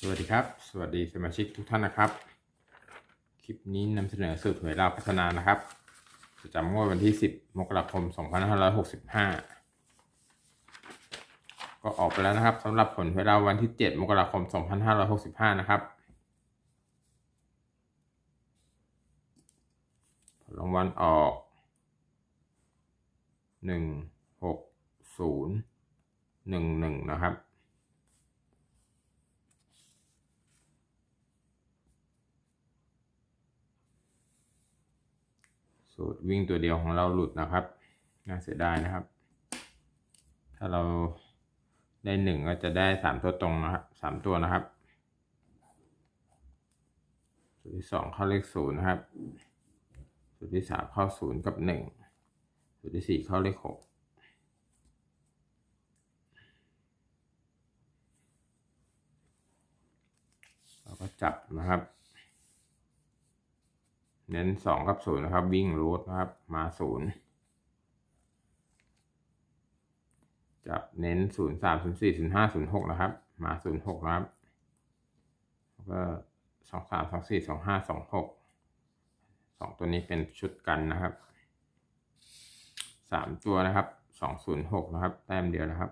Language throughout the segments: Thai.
สวัสดีครับ สวัสดีสมาชิกทุกท่านนะครับ คลิปนี้นำเสนอสูตรหวยเราวพัฒนานะครับประจำงวดวันที่ 10 มกราคม 2565 ก็ออกไปแล้วนะครับสำหรับผลหวยเราววันที่ 7 มกราคม 2565 นะครับผลรางวัลออก 1 6 0 1 1 นะครับ สูตรวิ่งตัวเดียวของเราหลุดนะครับ น่าเสียดายนะครับ ถ้าเราได้หนึ่งก็จะได้สามตัวตรงนะครับสามตัวนะครับสูตรที่สองเข้าเลขศูนย์นะครับ สูตรที่สามเข้าศูนย์กับหนึ่งสูตรที่สี่เข้าเลขหกเราก็จับนะครับ เน้นสองกับศูนย์นะครับ วิ่งรูทนะครับ มาศูนย์จับเน้นศูนย์สามศูนย์สี่ศูนย์ห้าศูนย์หกนะครับ มาศูนย์หกนะครับแล้วก็สองสามสองสี่สองห้าสองหกสองตัวนี้เป็นชุดกันนะครับสามตัวนะครับสองศูนย์หกนะครับ แต้มเดียวนะครับ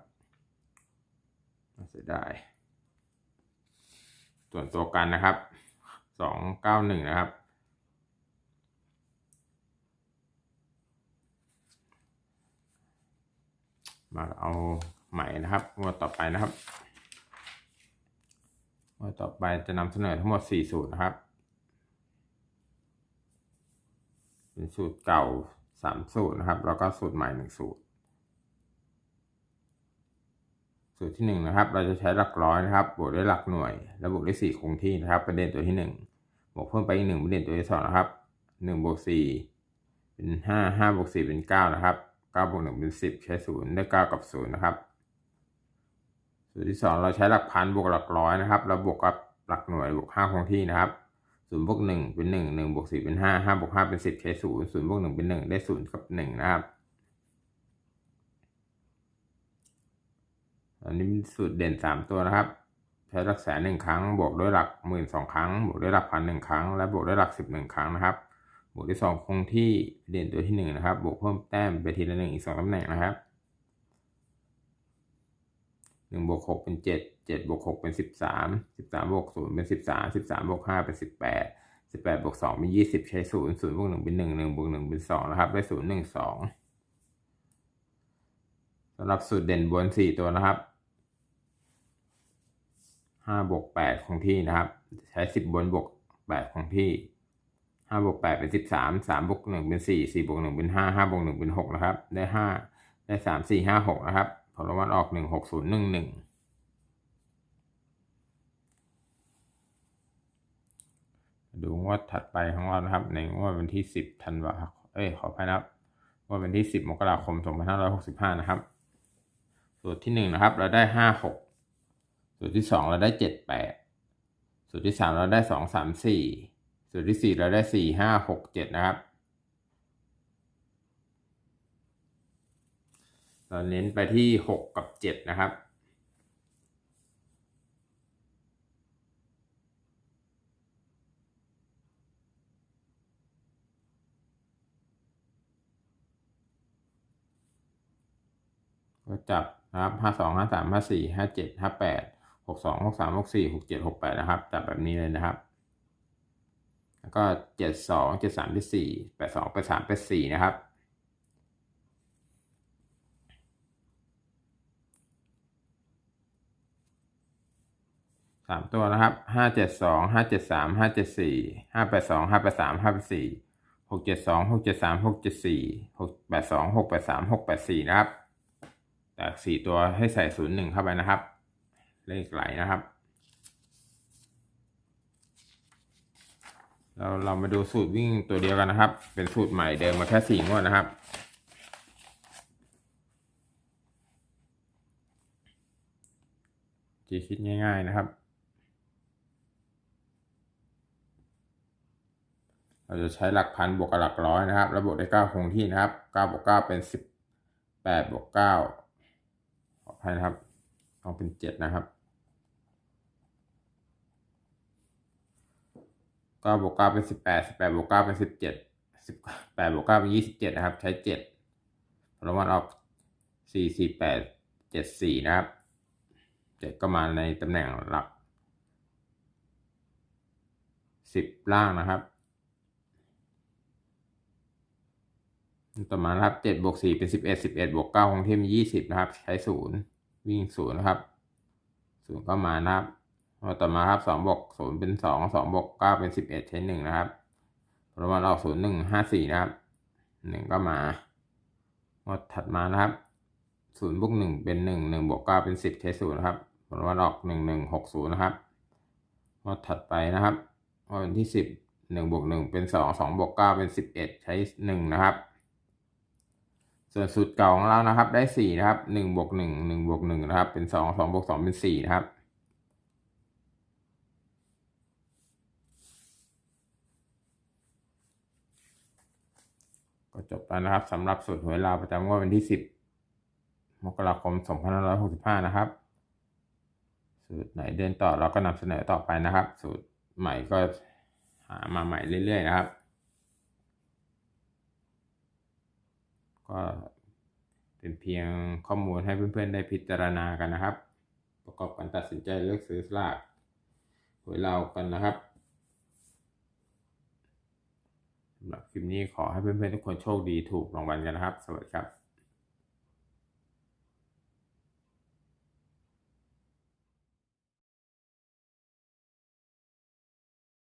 น่าเสียดายส่วนตัวกันนะครับสองเก้าหนึ่งนะครับ มาเอาใหม่นะครับงวดต่อไปนะครับงวดต่อไปจะนำเสนอทั้งหมด4สูตรนะครับ เป็นสูตรเก่า 3 สูตรนะครับ แล้วก็สูตรใหม่ 1 สูตร สูตรที่ 1 นะครับ เราจะใช้หลักร้อยนะครับ บวกด้วยหลักหน่วย และบวกด้วย4คงที่นะครับ ประเด็นตัวที่ 1 บวกเพิ่มไปอีก1ประเด็นตัวที่ 2 นะครับ1บวก4เป็น 5 5บวก4เป็น 9 นะครับ 9บวก1เป็น10ใช้0ได้9กับ0นะครับ สูตรที่2เราใช้หลักพันบวกหลักร้อยนะครับแล้วบวกกับหลักหน่วยบวก5คงที่นะครับ0บวก1เป็น1 1บวก4เป็น5 5บวก5เป็น10ใช้0 0บวก1เป็น1ได้0กับ1นะครับอันนี้เป็นสูตรเด่น3ตัวนะครับใช้หลักแสนหนึ่งครั้ง บวกด้วยหลักหมื่นสองครั้ง บวกด้วยหลักพันหนึ่งครั้ง และบวกด้วยหลักสิบหนึ่งครั้งนะครับ บวกด้วยสองคงที่เด่นตัวที่หนึ่งนะครับ บวกเพิ่มแต้มไปทีละหนึ่งอีกสองตำแหน่งนะครับหนึ่งบวกหกเป็นเจ็ดเจ็ดบวกหกเป็นสิบสามสิบสามบวกศูนย์เป็นสิบสามสิบสามบวกห้าเป็นสิบแปดสิบแปดบวกสองเป็นยี่สิบใช้ศูนย์ศูนย์บวกหนึ่งเป็นหนึ่งหนึ่งบวกหนึ่งเป็นสองนะครับ ได้ศูนย์หนึ่งสองสำหรับสูตรเด่นบนสี่ตัวนะครับห้าบวกแปดคงที่นะครับ ใช้สิบบนบวกแปดคงที่ ห้าบวกแปดเป็นสิบสามสามบวกหนึ่งเป็นสี่สี่บวกหนึ่งเป็นห้าห้าบวกหนึ่งเป็นหกนะครับ ได้ห้าได้สามสี่ห้าหกนะครับผลรางวัลออกหนึ่งหกศูนย์หนึ่งหนึ่งดูงวดถัดไปของเรานะครับ ในงวดวันที่สิบธันวาเอ้ยขออภัยนะครับงวดวันที่สิบมกราคมสองพันห้าร้อยหกสิบห้านะครับ สูตรที่หนึ่งนะครับ เราได้ห้าหกสูตรที่สองเราได้เจ็ดแปดสูตรที่สามเราได้สองสามสี่ สูตรที่สี่เราได้สี่ห้าหกเจ็ดนะครับ เราเน้นไปที่หกกับเจ็ดนะครับก็จับนะครับห้าสองห้าสามห้าสี่ห้าเจ็ดห้าแปดหกสองหกสามหกสี่หกเจ็ดหกแปดนะครับ จับแบบนี้เลยนะครับ แล้วก็เจ็ดสองเจ็ดสามเป็นสี่แปดสองแปดสามเป็นสี่นะครับ สามตัวนะครับห้าเจ็ดสองห้าเจ็ดสามห้าเจ็ดสี่ห้าแปดสองห้าแปดสามห้าแปดสี่หกเจ็ดสองหกเจ็ดสามหกเจ็ดสี่หกแปดสองหกแปดสามหกแปดสี่นะครับจากสี่ตัวให้ใส่ศูนย์หนึ่งเข้าไปนะครับ เลขไหลนะครับ เราเรามาดูสูตรวิ่งตัวเดียวกันนะครับ เป็นสูตรใหม่เดิมมาแค่สี่งวดนะครับ จีคิดง่าย ๆนะครับ เราจะใช้หลักพันบวกกับหลักร้อยนะครับแล้วบวกได้เก้าคงที่นะครับเก้าบวกเก้าเป็นสิบแปดบวกเก้าขออภัยนะครับ ต้องเป็นเจ็ดนะครับ ก้าบวกเก้าเป็นสิบแปดสิบแปดบวกเก้าเป็นสิบเจ็ดสิบแปดบวกเก้าเป็นยี่สิบเจ็ดนะครับ ใช้เจ็ดผลวันออกสี่สี่แปดเจ็ดสี่นะครับเจ็ดก็มาในตำแหน่งหลักสิบล่างนะครับต่อมาครับเจ็ดบวกสี่เป็นสิบเอ็ดสิบเอ็ดบวกเก้าคงที่มียี่สิบนะครับ ใช้ศูนย์วิ่งศูนย์นะครับศูนย์ก็มานะครับ ต่อมาครับสองบวกศูนย์เป็นสองสองบวกเก้าเป็นสิบเอ็ดใช้หนึ่งนะครับประมาณออกศูนย์หนึ่งห้าสี่นะครับหนึ่งก็มาหมดถัดมานะครับศูนย์บวกหนึ่งเป็นหนึ่งหนึ่งบวกเก้าเป็นสิบใช้ศูนย์นะครับผลวันออกหนึ่งหนึ่งหกศูนย์นะครับหมดถัดไปนะครับวันที่สิบหนึ่งบวกหนึ่งเป็นสองสองบวกเก้าเป็นสิบเอ็ดใช้หนึ่งนะครับส่วนสูตรเก่าของเรานะครับได้สี่นะครับหนึ่งบวกหนึ่งหนึ่งบวกหนึ่งนะครับเป็นสองสองบวกสองเป็นสี่นะครับ ก็จบแล้วนะครับสำหรับสูตรหวยลาวประจำงวดวันที่สิบมกราคมสองพันห้าร้อยหกสิบห้านะครับ สูตรไหนเดินต่อเราก็นำเสนอต่อไปนะครับ สูตรใหม่ก็หามาใหม่เรื่อยๆนะครับ ก็เป็นเพียงข้อมูลให้เพื่อนๆได้พิจารณากันนะครับ ประกอบการตัดสินใจเลือกซื้อสลากหวยเรากันนะครับสำหรับค ลิปนี้ขอให้เพื่อนๆทุกคนโชคดีถูกรางวัลกันนะครับ สวัสดีครับ